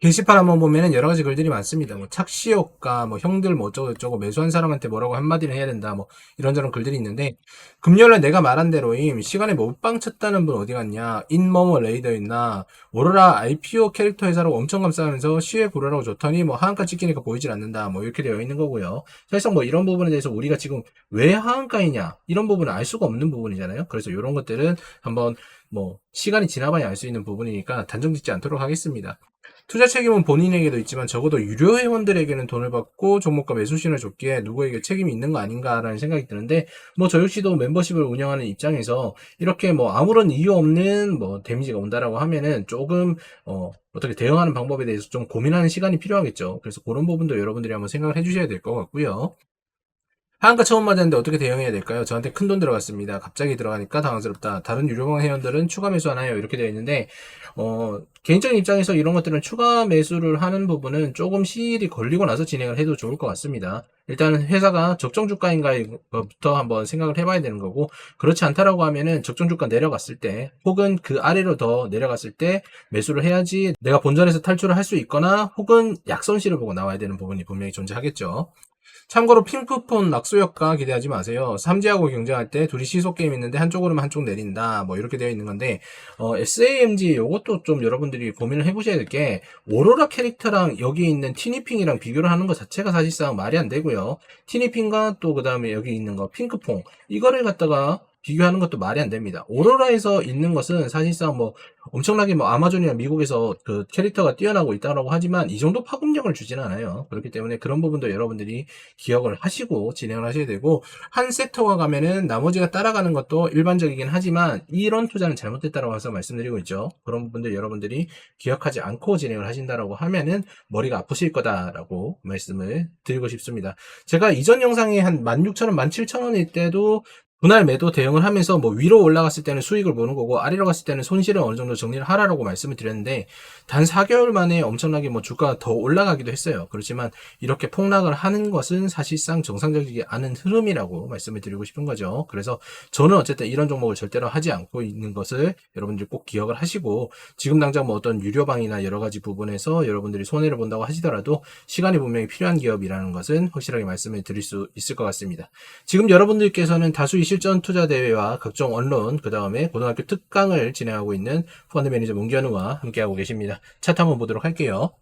게시판 한번 보면은 여러 가지 글들이 많습니다. 뭐 착시효과, 뭐 형들 뭐 어쩌고 저쩌고 매수한 사람한테 뭐라고 한마디를 해야 된다. 뭐 이런저런 글들이 있는데 금요일에 내가 말한 대로임 시간에 못방 쳤다는 분 어디 갔냐? 인머머 레이더 있나? 오로라 IPO 캐릭터 회사라고 엄청 감싸면서 시에 고르라고 줬더니 뭐 하한가 찍히니까 보이질 않는다. 뭐 이렇게 되어 있는 거고요. 사실상 뭐 이런 부분에 대해서 우리가 지금 왜 하한가이냐 이런 부분은 알 수가 없는 부분이잖아요. 그래서 이런 것들은 한번 뭐 시간이 지나봐야 알 수 있는 부분이니까 단정 짓지 않도록 하겠습니다. 투자 책임은 본인에게도 있지만 적어도 유료 회원들에게는 돈을 받고 종목과 매수신을 줬기에 누구에게 책임이 있는 거 아닌가라는 생각이 드는데 뭐 저 역시도 멤버십을 운영하는 입장에서 이렇게 뭐 아무런 이유 없는 뭐 데미지가 온다라고 하면은 조금 어 어떻게 대응하는 방법에 대해서 좀 고민하는 시간이 필요하겠죠. 그래서 그런 부분도 여러분들이 한번 생각을 해주셔야 될 것 같고요. 하한가 처음 맞았는데 어떻게 대응해야 될까요? 저한테 큰 돈 들어갔습니다. 갑자기 들어가니까 당황스럽다. 다른 유료방 회원들은 추가 매수하나요? 이렇게 되어 있는데 어, 개인적인 입장에서 이런 것들은 추가 매수를 하는 부분은 조금 시일이 걸리고 나서 진행을 해도 좋을 것 같습니다. 일단 회사가 적정 주가인가부터 한번 생각을 해봐야 되는 거고 그렇지 않다라고 하면은 적정 주가 내려갔을 때 혹은 그 아래로 더 내려갔을 때 매수를 해야지 내가 본전에서 탈출을 할 수 있거나 혹은 약손실을 보고 나와야 되는 부분이 분명히 존재하겠죠. 참고로 핑크폰 낙수효과 기대하지 마세요. 삼지하고 경쟁할 때 둘이 시속 게임 있는데 한쪽 오르면 한쪽 내린다. 뭐 이렇게 되어 있는 건데 어, SAMG 요것도 좀 여러분들이 고민을 해보셔야 될 게 오로라 캐릭터랑 여기 있는 티니핑이랑 비교를 하는 것 자체가 사실상 말이 안 되고요. 티니핑과 또 그 다음에 여기 있는 거 핑크퐁 이거를 갖다가 비교하는 것도 말이 안 됩니다. 오로라에서 있는 것은 사실상 뭐 엄청나게 뭐 아마존이나 미국에서 그 캐릭터가 뛰어나고 있다고 하지만 이 정도 파급력을 주진 않아요. 그렇기 때문에 그런 부분도 여러분들이 기억을 하시고 진행을 하셔야 되고 한 섹터가 가면은 나머지가 따라가는 것도 일반적이긴 하지만 이런 투자는 잘못됐다고 해서 말씀드리고 있죠. 그런 부분들 여러분들이 기억하지 않고 진행을 하신다라고 하면은 머리가 아프실 거다라고 말씀을 드리고 싶습니다. 제가 이전 영상에 한 16,000원, 17,000원일 때도 분할 매도 대응을 하면서 뭐 위로 올라갔을 때는 수익을 보는 거고 아래로 갔을 때는 손실을 어느 정도 정리를 하라라고 말씀을 드렸는데 단 4개월 만에 엄청나게 뭐 주가가 더 올라가기도 했어요. 그렇지만 이렇게 폭락을 하는 것은 사실상 정상적이지 않은 흐름이라고 말씀을 드리고 싶은 거죠. 그래서 저는 어쨌든 이런 종목을 절대로 하지 않고 있는 것을 여러분들이 꼭 기억을 하시고 지금 당장 뭐 어떤 유료방이나 여러 가지 부분에서 여러분들이 손해를 본다고 하시더라도 시간이 분명히 필요한 기업이라는 것은 확실하게 말씀을 드릴 수 있을 것 같습니다. 지금 여러분들께서는 다수 의 실전 투자 대회와 각종 언론, 그 다음에 고등학교 특강을 진행하고 있는 펀드 매니저 문견우와 함께하고 계십니다. 차트 한번 보도록 할게요.